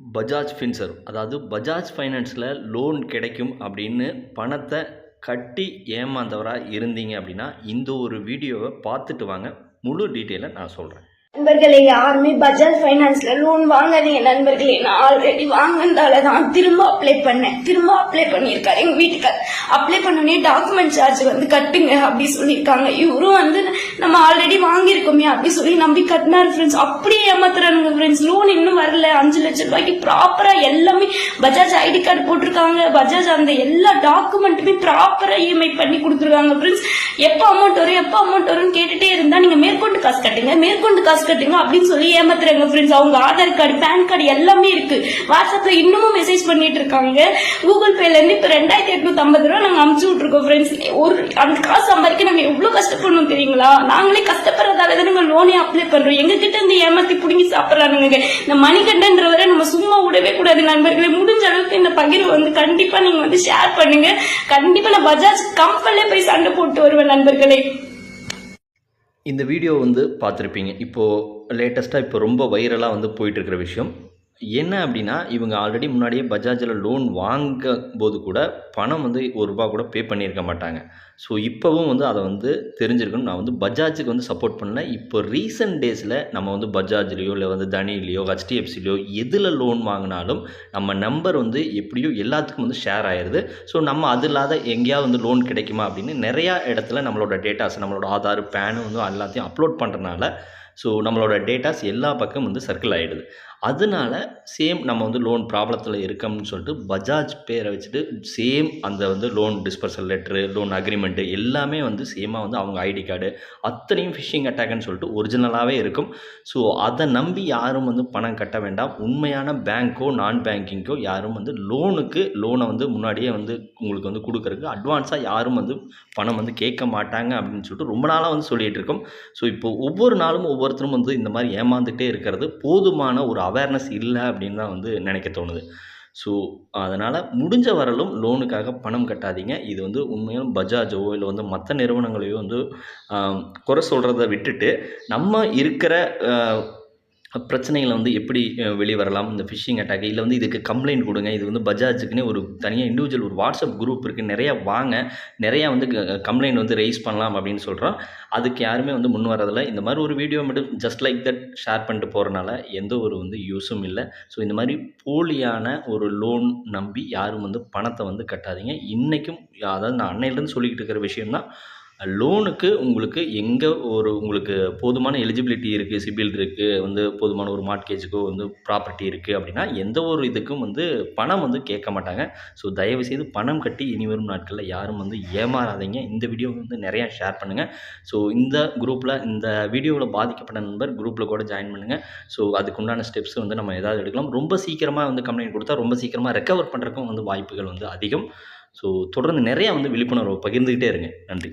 பஜாஜ் ஃபின்சர்வ் அதாவது பஜாஜ் ஃபைனான்ஸில் லோன் கிடைக்கும் அப்படின்னு பணத்தை கட்டி ஏமாந்தவராக இருந்தீங்க அப்படின்னா இந்த ஒரு வீடியோவை பார்த்துட்டு வாங்க. முழு டீட்டெயிலை நான் சொல்கிறேன் நண்பர்களே யாருமே பஜாஜ் ஃபைனான்ஸ்ல லோன் வாங்காதீங்க நண்பர்களே. நான் ஆல்ரெடி வாங்கினதால தான் திரும்ப அப்ளை பண்ணேன். திரும்ப அப்ளை பண்ணியிருக்காரு. எங்க வீட்டுக்கார். அப்ளை பண்ணோடனே டாக்குமெண்ட் சார்ஜ் வந்து கட்டுங்க அப்படி சொல்லியிருக்காங்க. இவரும் வந்து நம்ம ஆல்ரெடி வாங்கியிருக்கோமே அப்படி சொல்லி நம்பி கட்டினார் ஃப்ரெண்ட்ஸ் அப்படியே ஏமாத்துறானுங்க ஃப்ரெண்ட்ஸ் லோன் இன்னும் வரல. அஞ்சு லட்சம் ரூபாய்க்கு ப்ராப்பரா எல்லாமே பஜாஜ் ஐடி கார்டு போட்டிருக்காங்க. பஜாஜ் அந்த எல்லா டாக்குமெண்ட்டுமே ப்ராப்பரா இஎம்ஐ பண்ணி கொடுத்துருக்காங்க ஃப்ரெண்ட்ஸ் எப்போ அமௌண்ட் வரும் எப்போ அமௌண்ட் வரும்னு கேட்டுட்டே இருந்தா நீங்க மேற்கொண்டு காசு கட்டுங்க மேற்கொண்டு காசு கட்டுங்க அப்படின்னு சொல்லி ஏமாத்துறாங்க ஃப்ரெண்ட்ஸ் அவங்க ஆதார் கார்டு பேன் கார்டு எல்லாமே இருக்கு. வாட்ஸ்அப்ல இன்னமும் மெசேஜ் பண்ணிட்டு இருக்காங்க. கூகுள் பேல இருந்து இப்ப ரெண்டாயிரத்தி எட்நூத்தி ஐம்பது ரூபா நாங்க அமுச்சு விட்டுருக்கோம் ஃப்ரெண்ட்ஸ் ஒரு அந்த காசு சம்பாதிக்க நாங்க எவ்வளவு கஷ்டப்படணும் தெரியுங்களா? நாங்களே கஷ்டப்படுறதால தான் லோனே அப்ளை பண்றோம். எங்க கிட்ட இருந்து ஏமாத்தி புடுங்கி சாப்பிடறானுங்க. இந்த மணிகண்டன்றவரை நம்ம சும்மா விடவே கூடாது நண்பர்களே. முடிஞ்ச அளவுக்கு இந்த பகிர்வு வந்து கண்டிப்பா நீங்க வந்து ஷேர் பண்ணுங்க. கண்டிப்பா நான் பஜாஜ் கம்பெனிலே போய் சண்டை போட்டு வருவேன் நண்பர்களே. இந்த வீடியோ வந்து பார்த்துருப்பீங்க. இப்போது லேட்டஸ்ட்டாக இப்போ ரொம்ப வைரலாக வந்து போயிட்டுருக்கிற விஷயம். என்ன அப்படின்னா இவங்க ஆல்ரெடி முன்னாடியே பஜாஜில் லோன் வாங்க போது கூட பணம் வந்து ஒரு ரூபா கூட பே பண்ணியிருக்க மாட்டாங்க. ஸோ இப்போவும் வந்து அதை வந்து தெரிஞ்சிருக்கணும். நான் வந்து பஜாஜுக்கு வந்து சப்போர்ட் பண்ணல. இப்போ ரீசெண்ட் டேஸில் நம்ம வந்து பஜாஜ்லேயோ இல்லை வந்து தனியிலையோ ஹெச்டிஎஃப்சிலையோ எதில் லோன் வாங்கினாலும் நம்ம நம்பர் வந்து எப்படியோ எல்லாத்துக்கும் வந்து ஷேர் ஆயிடுது ஸோ நம்ம அது இல்லாத எங்கேயாவது வந்து லோன் கிடைக்குமா அப்படின்னு நிறையா இடத்துல நம்மளோட டேட்டாஸ் நம்மளோட ஆதார் பேனு வந்து எல்லாத்தையும் அப்லோட் பண்ணுறனால ஸோ நம்மளோட டேட்டாஸ் எல்லா பக்கம் வந்து சர்க்கிள் ஆகிடுது அதனால சேம் நம்ம வந்து லோன் ப்ராப்ளத்தில் இருக்கோம்னு சொல்லிட்டு பஜாஜ் பேரை வச்சுட்டு சேம் அந்த வந்து loan disbursal letter loan agreement எல்லாமே வந்து சேமாக வந்து அவங்க ஐடி கார்டு அத்தனையும் ஃபிஷிங் அட்டாக்னு சொல்லிட்டு ஒரிஜினலாகவே இருக்கும். ஸோ அதை நம்பி யாரும் வந்து பணம் கட்ட வேண்டாம். உண்மையான பேங்க்கோ நான் பேங்கிங்கோ யாரும் வந்து லோனுக்கு லோனை வந்து முன்னாடியே வந்து உங்களுக்கு வந்து கொடுக்குறதுக்கு அட்வான்ஸாக யாரும் வந்து பணம் வந்து கேட்க மாட்டாங்க அப்படின்னு சொல்லிட்டு ரொம்ப நாளாக வந்து சொல்லிகிட்டு இருக்கோம். ஸோ இப்போ ஒவ்வொரு நாளும் ஒவ்வொருத்தரும் வந்து இந்த மாதிரி ஏமாந்துகிட்டே இருக்கிறது போதுமான ஒரு அவேர்னஸ் இல்லை அப்படின்னு தான் வந்து நினைக்க தோணுது. ஸோ அதனால் முடிஞ்ச வரலும் லோனுக்காக பணம் கட்டாதீங்க. இது வந்து உண்மையிலும் பஜாஜோ இல்லை வந்து மற்ற நிறுவனங்களையோ வந்து குறை சொல்கிறத விட்டுட்டு நம்ம இருக்கிற பிரச்சனைகளை வந்து எப்படி வெளியே வரலாம் இந்த ஃபிஷிங் அட்டாக் இல்லை வந்து இதுக்கு கம்ப்ளைண்ட் கொடுங்க. இது வந்து பஜாஜுக்குன்னு ஒரு தனியாக இண்டிவிஜுவல் ஒரு வாட்ஸ்அப் குரூப் இருக்குது நிறையா வாங்க. நிறையா வந்து கம்ப்ளைண்ட் வந்து ரைஸ் பண்ணலாம் அப்படின்னு சொல்கிறோம் அதுக்கு யாருமே வந்து முன் வரதில்லை. இந்த மாதிரி ஒரு வீடியோ மட்டும் ஜஸ்ட் லைக் தட் ஷேர் பண்ணிட்டு போகிறனால எந்த ஒரு வந்து யூஸும் இல்லை. ஸோ இந்த மாதிரி போலியான ஒரு லோன் நம்பி யாரும் வந்து பணத்தை வந்து கட்டாதீங்க. இன்றைக்கும் அதாவது நான் அன்னையிலேருந்து சொல்லிக்கிட்டு இருக்கிற விஷயம்தான். லோனுக்கு உங்களுக்கு எங்கே ஒரு உங்களுக்கு போதுமான எலிஜிபிலிட்டி இருக்குது சிபில் இருக்குது வந்து போதுமான ஒரு மார்ட்கேஜுக்கோ வந்து ப்ராப்பர்ட்டி இருக்குது அப்படின்னா எந்த ஒரு இதுக்கும் வந்து பணம் வந்து கேட்க மாட்டாங்க. ஸோ தயவுசெய்து பணம் கட்டி இனி வரும் நாட்களில் யாரும் வந்து ஏமாறாதீங்க. இந்த வீடியோ வந்து நிறையா ஷேர் பண்ணுங்கள் ஸோ இந்த குரூப்பில் இந்த வீடியோவில் பாதிக்கப்பட்ட நண்பர் குரூப்பில் கூட ஜாயின் பண்ணுங்கள் ஸோ அதுக்குண்டான ஸ்டெப்ஸ் வந்து நம்ம ஏதாவது எடுக்கலாம். ரொம்ப சீக்கிரமாக வந்து கம்ப்ளைண்ட் கொடுத்தா ரொம்ப சீக்கிரமாக ரெக்கவர் பண்ணுறதுக்கும் வந்து வாய்ப்புகள் வந்து அதிகம். ஸோ தொடர்ந்து நிறையா வந்து விழிப்புணர்வு பகிர்ந்துக்கிட்டே இருங்க. நன்றி.